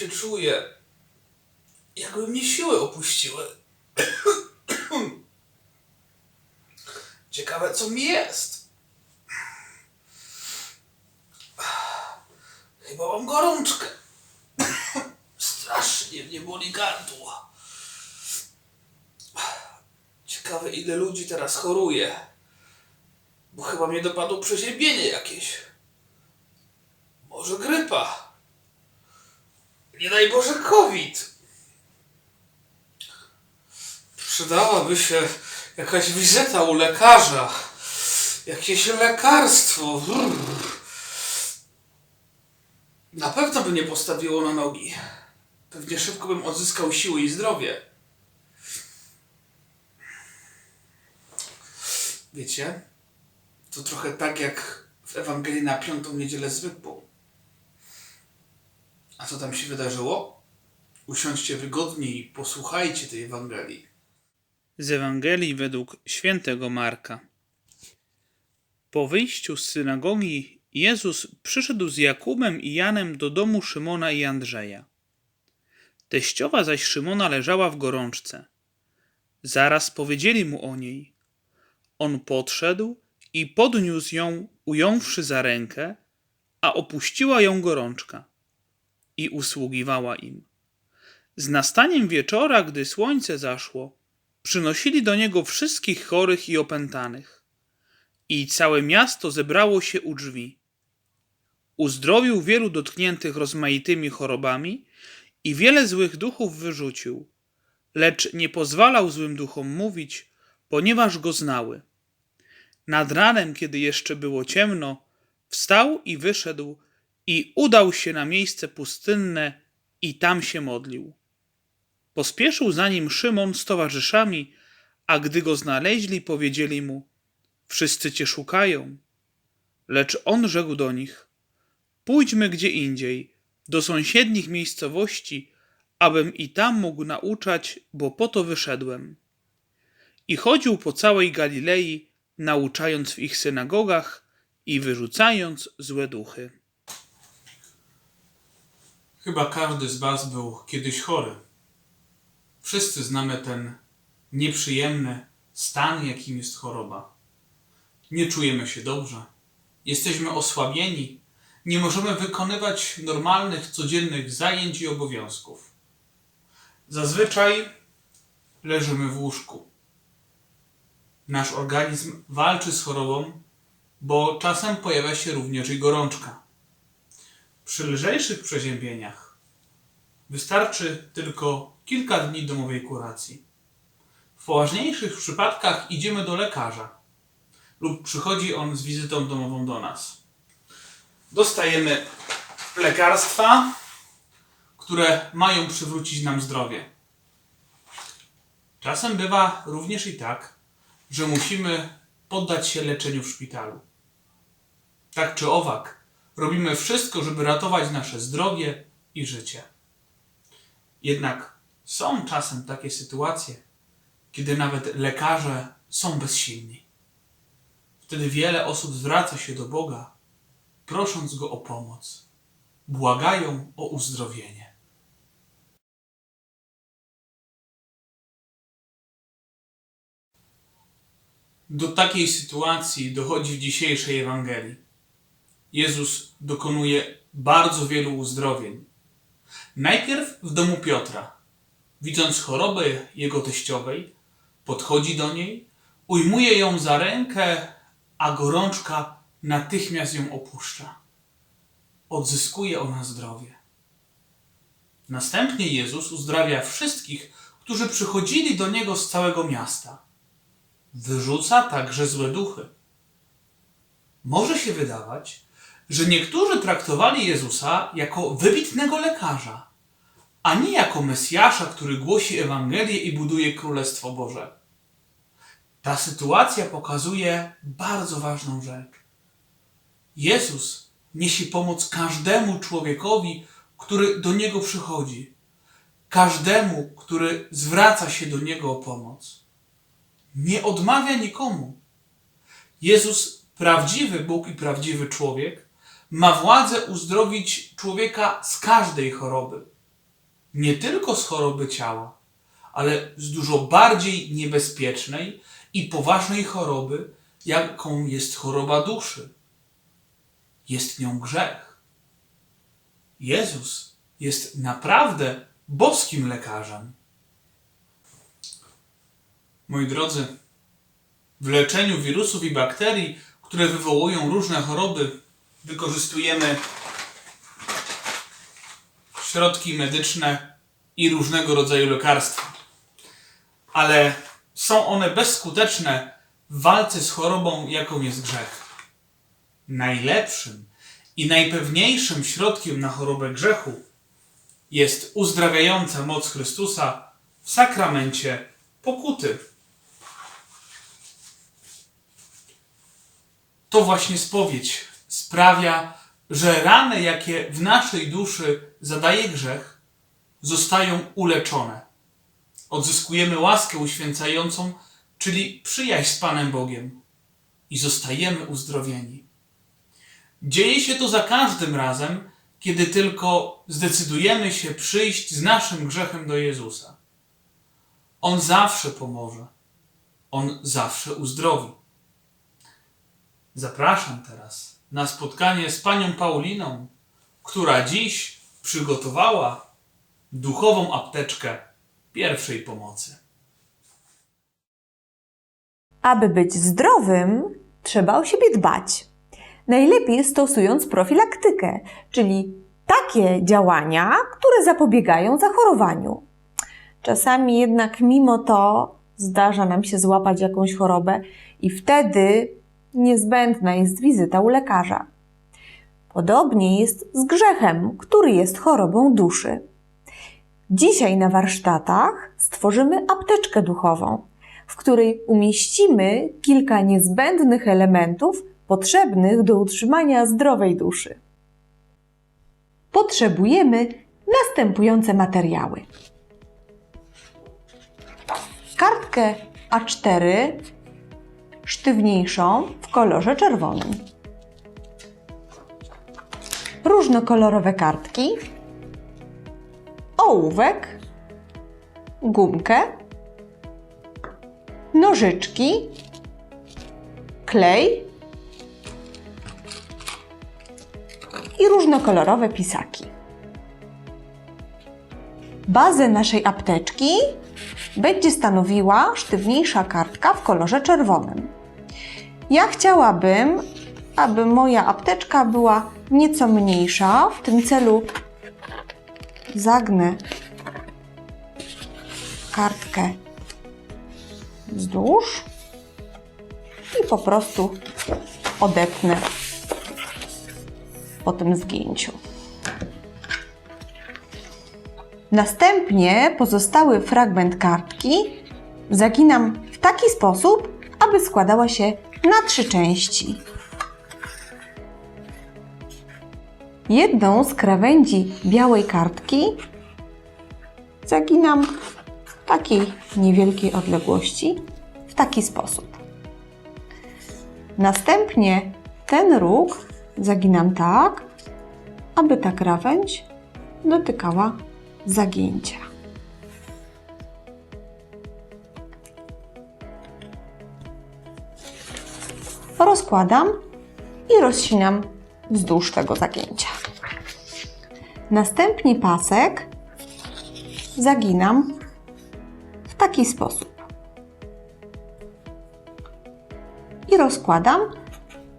się czuję, jakby mnie siły opuściły. Ciekawe, co mi jest. Chyba mam gorączkę. Strasznie mnie boli gardło. Ciekawe, ile ludzi teraz choruje. Bo chyba mnie dopadło przeziębienie jakieś. Może grypa. Nie daj Boże COVID. Przydałaby się jakaś wizyta u lekarza. Jakieś lekarstwo. Na pewno by nie postawiło na nogi. Pewnie szybko bym odzyskał siły i zdrowie. Wiecie, to trochę tak jak w Ewangelii na piątą niedzielę zwykłą. A co tam się wydarzyło? Usiądźcie wygodniej i posłuchajcie tej Ewangelii. Z Ewangelii według świętego Marka. Po wyjściu z synagogi Jezus przyszedł z Jakubem i Janem do domu Szymona i Andrzeja. Teściowa zaś Szymona leżała w gorączce. Zaraz powiedzieli mu o niej. On podszedł i podniósł ją, ująwszy za rękę, a opuściła ją gorączka i usługiwała im. Z nastaniem wieczora, gdy słońce zaszło, przynosili do niego wszystkich chorych i opętanych. I całe miasto zebrało się u drzwi. Uzdrowił wielu dotkniętych rozmaitymi chorobami i wiele złych duchów wyrzucił, lecz nie pozwalał złym duchom mówić, ponieważ go znały. Nad ranem, kiedy jeszcze było ciemno, wstał i wyszedł i udał się na miejsce pustynne i tam się modlił. Pospieszył za nim Szymon z towarzyszami, a gdy go znaleźli, powiedzieli mu: Wszyscy cię szukają. Lecz on rzekł do nich: Pójdźmy gdzie indziej, do sąsiednich miejscowości, abym i tam mógł nauczać, bo po to wyszedłem. I chodził po całej Galilei, nauczając w ich synagogach i wyrzucając złe duchy. Chyba każdy z Was był kiedyś chory. Wszyscy znamy ten nieprzyjemny stan, jakim jest choroba. Nie czujemy się dobrze, jesteśmy osłabieni, nie możemy wykonywać normalnych, codziennych zajęć i obowiązków. Zazwyczaj leżymy w łóżku. Nasz organizm walczy z chorobą, bo czasem pojawia się również i gorączka. Przy lżejszych przeziębieniach wystarczy tylko kilka dni domowej kuracji. W poważniejszych przypadkach idziemy do lekarza lub przychodzi on z wizytą domową do nas. Dostajemy lekarstwa, które mają przywrócić nam zdrowie. Czasem bywa również i tak, że musimy poddać się leczeniu w szpitalu. Tak czy owak, robimy wszystko, żeby ratować nasze zdrowie i życie. Jednak są czasem takie sytuacje, kiedy nawet lekarze są bezsilni. Wtedy wiele osób zwraca się do Boga, prosząc Go o pomoc. Błagają o uzdrowienie. Do takiej sytuacji dochodzi w dzisiejszej Ewangelii. Jezus dokonuje bardzo wielu uzdrowień. Najpierw w domu Piotra. Widząc chorobę jego teściowej, podchodzi do niej, ujmuje ją za rękę, a gorączka natychmiast ją opuszcza. Odzyskuje ona zdrowie. Następnie Jezus uzdrawia wszystkich, którzy przychodzili do niego z całego miasta. Wyrzuca także złe duchy. Może się wydawać, że niektórzy traktowali Jezusa jako wybitnego lekarza, a nie jako Mesjasza, który głosi Ewangelię i buduje Królestwo Boże. Ta sytuacja pokazuje bardzo ważną rzecz. Jezus niesie pomoc każdemu człowiekowi, który do Niego przychodzi, każdemu, który zwraca się do Niego o pomoc. Nie odmawia nikomu. Jezus, prawdziwy Bóg i prawdziwy człowiek, ma władzę uzdrowić człowieka z każdej choroby. Nie tylko z choroby ciała, ale z dużo bardziej niebezpiecznej i poważnej choroby, jaką jest choroba duszy. Jest nią grzech. Jezus jest naprawdę boskim lekarzem. Moi drodzy, w leczeniu wirusów i bakterii, które wywołują różne choroby, wykorzystujemy środki medyczne i różnego rodzaju lekarstwa. Ale są one bezskuteczne w walce z chorobą, jaką jest grzech. Najlepszym i najpewniejszym środkiem na chorobę grzechu jest uzdrawiająca moc Chrystusa w sakramencie pokuty. To właśnie spowiedź sprawia, że rany, jakie w naszej duszy zadaje grzech, zostają uleczone. Odzyskujemy łaskę uświęcającą, czyli przyjaźń z Panem Bogiem i zostajemy uzdrowieni. Dzieje się to za każdym razem, kiedy tylko zdecydujemy się przyjść z naszym grzechem do Jezusa. On zawsze pomoże. On zawsze uzdrowi. Zapraszam teraz na spotkanie z panią Pauliną, która dziś przygotowała duchową apteczkę pierwszej pomocy. Aby być zdrowym, trzeba o siebie dbać. Najlepiej stosując profilaktykę, czyli takie działania, które zapobiegają zachorowaniu. Czasami jednak mimo to zdarza nam się złapać jakąś chorobę i wtedy niezbędna jest wizyta u lekarza. Podobnie jest z grzechem, który jest chorobą duszy. Dzisiaj na warsztatach stworzymy apteczkę duchową, w której umieścimy kilka niezbędnych elementów potrzebnych do utrzymania zdrowej duszy. Potrzebujemy następujące materiały: kartkę A4 sztywniejszą w kolorze czerwonym, różnokolorowe kartki, ołówek, gumkę, nożyczki, klej. I różnokolorowe pisaki. Bazę naszej apteczki będzie stanowiła sztywniejsza kartka w kolorze czerwonym. Ja chciałabym, aby moja apteczka była nieco mniejsza. W tym celu zagnę kartkę wzdłuż i po prostu odepnę po tym zgięciu. Następnie pozostały fragment kartki zaginam w taki sposób, aby składała się na trzy części. Jedną z krawędzi białej kartki zaginam w takiej niewielkiej odległości, w taki sposób. Następnie ten róg zaginam tak, aby ta krawędź dotykała zagięcia. Rozkładam i rozcinam wzdłuż tego zagięcia. Następnie pasek zaginam w taki sposób. I rozkładam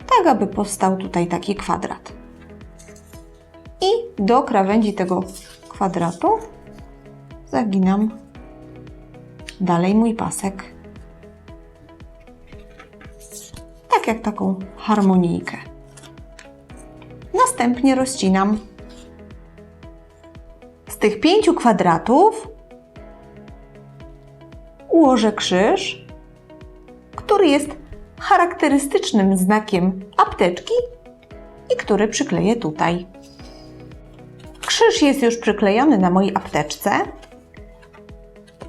tak, aby powstał tutaj taki kwadrat. I do krawędzi tego kwadratu zaginam dalej mój pasek. Tak jak taką harmonijkę. Następnie rozcinam. Z tych pięciu kwadratów ułożę krzyż, który jest charakterystycznym znakiem apteczki i który przykleję tutaj. Krzyż jest już przyklejony na mojej apteczce.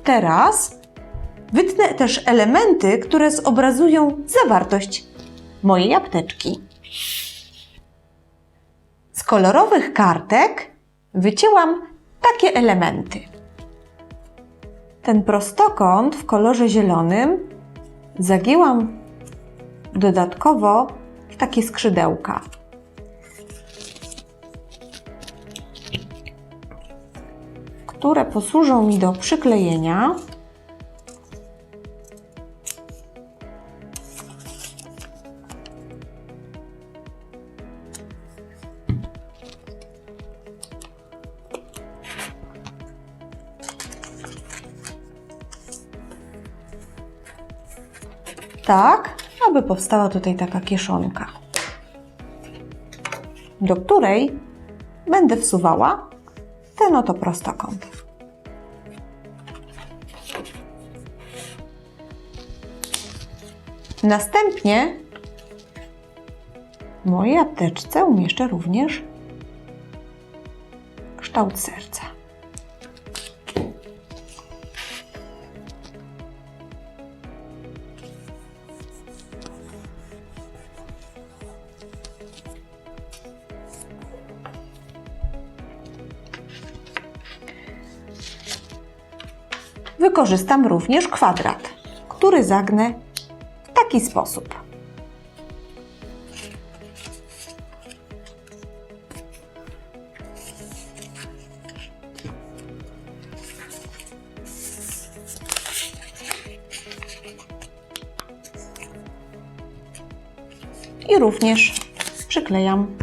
Teraz wytnę też elementy, które zobrazują zawartość mojej apteczki. Z kolorowych kartek wycięłam takie elementy. Ten prostokąt w kolorze zielonym zagięłam dodatkowo w takie skrzydełka. które posłużą mi do przyklejenia. Tak, aby powstała tutaj taka kieszonka, do której będę wsuwała ten oto prostokąt. Następnie w mojej apteczce umieszczę również kształt serca. Wykorzystam również kwadrat, który zagnę w taki sposób. I również przyklejam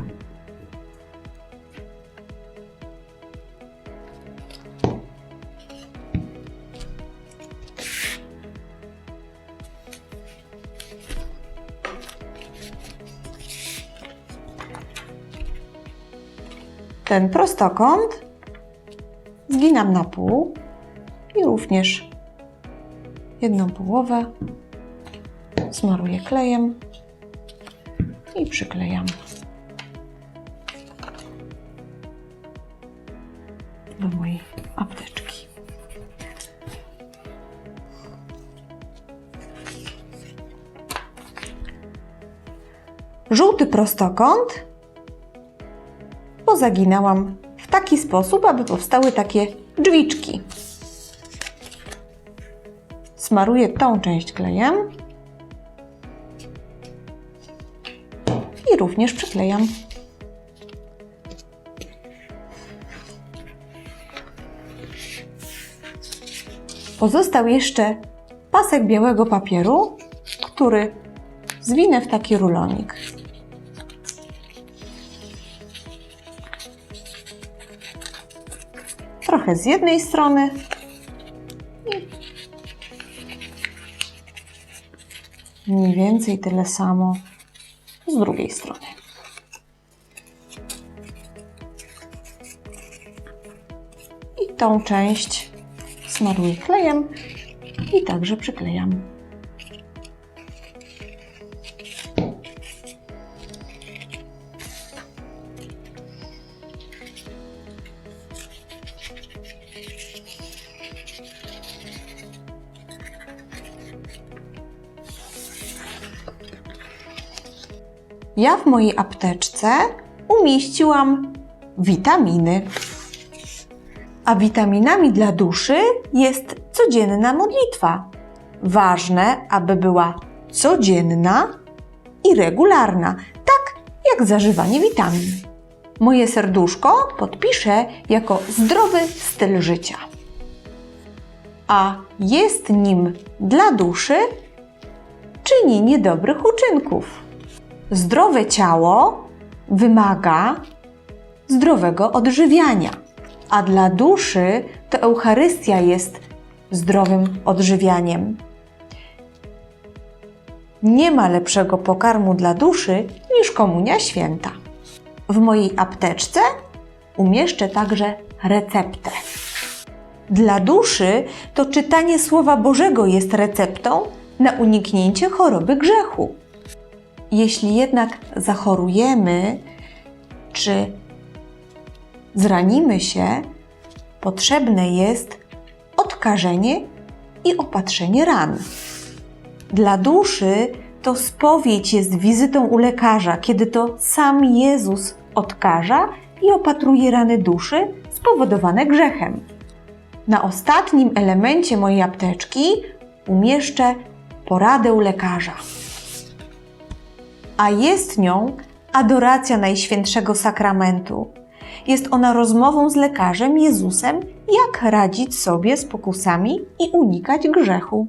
ten prostokąt zginam na pół i również jedną połowę smaruję klejem i przyklejam do mojej apteczki. Żółty prostokąt pozaginałam w taki sposób, aby powstały takie drzwiczki. Smaruję tą część klejem i również przyklejam. Pozostał jeszcze pasek białego papieru, który zwinę w taki rulonik. Trochę z jednej strony i mniej więcej tyle samo z drugiej strony. I tą część smaruję klejem i także przyklejam. Ja w mojej apteczce umieściłam witaminy. A witaminami dla duszy jest codzienna modlitwa. Ważne, aby była codzienna i regularna, tak jak zażywanie witamin. Moje serduszko podpiszę jako zdrowy styl życia. A jest nim dla duszy czynienie dobrych uczynków. Zdrowe ciało wymaga zdrowego odżywiania, a dla duszy to Eucharystia jest zdrowym odżywianiem. Nie ma lepszego pokarmu dla duszy niż komunia święta. W mojej apteczce umieszczę także receptę. Dla duszy to czytanie Słowa Bożego jest receptą na uniknięcie choroby grzechu. Jeśli jednak zachorujemy czy zranimy się, potrzebne jest odkażenie i opatrzenie ran. Dla duszy to spowiedź jest wizytą u lekarza, kiedy to sam Jezus odkaża i opatruje rany duszy spowodowane grzechem. Na ostatnim elemencie mojej apteczki umieszczę poradę lekarza. A jest nią adoracja Najświętszego Sakramentu. Jest ona rozmową z lekarzem Jezusem, jak radzić sobie z pokusami i unikać grzechu.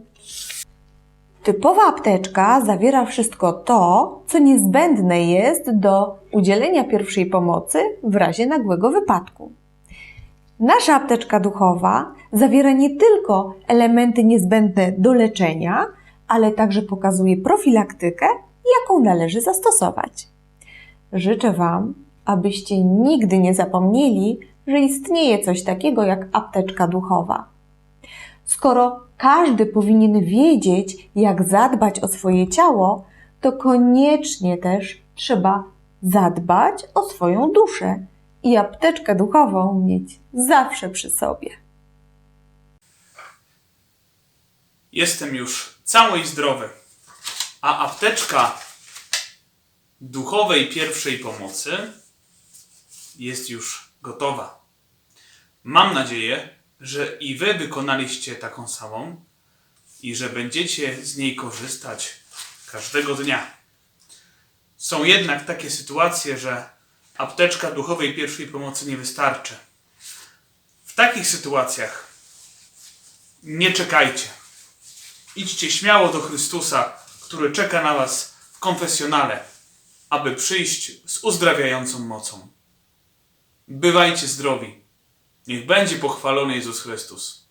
Typowa apteczka zawiera wszystko to, co niezbędne jest do udzielenia pierwszej pomocy w razie nagłego wypadku. Nasza apteczka duchowa zawiera nie tylko elementy niezbędne do leczenia, ale także pokazuje profilaktykę, jaką należy zastosować. Życzę Wam, abyście nigdy nie zapomnieli, że istnieje coś takiego jak apteczka duchowa. Skoro każdy powinien wiedzieć, jak zadbać o swoje ciało, to koniecznie też trzeba zadbać o swoją duszę i apteczkę duchową mieć zawsze przy sobie. Jestem już cały i zdrowy, a apteczka duchowej pierwszej pomocy jest już gotowa. Mam nadzieję, że i Wy wykonaliście taką samą i że będziecie z niej korzystać każdego dnia. Są jednak takie sytuacje, że apteczka duchowej pierwszej pomocy nie wystarczy. W takich sytuacjach nie czekajcie. Idźcie śmiało do Chrystusa, który czeka na Was w konfesjonale, aby przyjść z uzdrawiającą mocą. Bywajcie zdrowi. Niech będzie pochwalony Jezus Chrystus.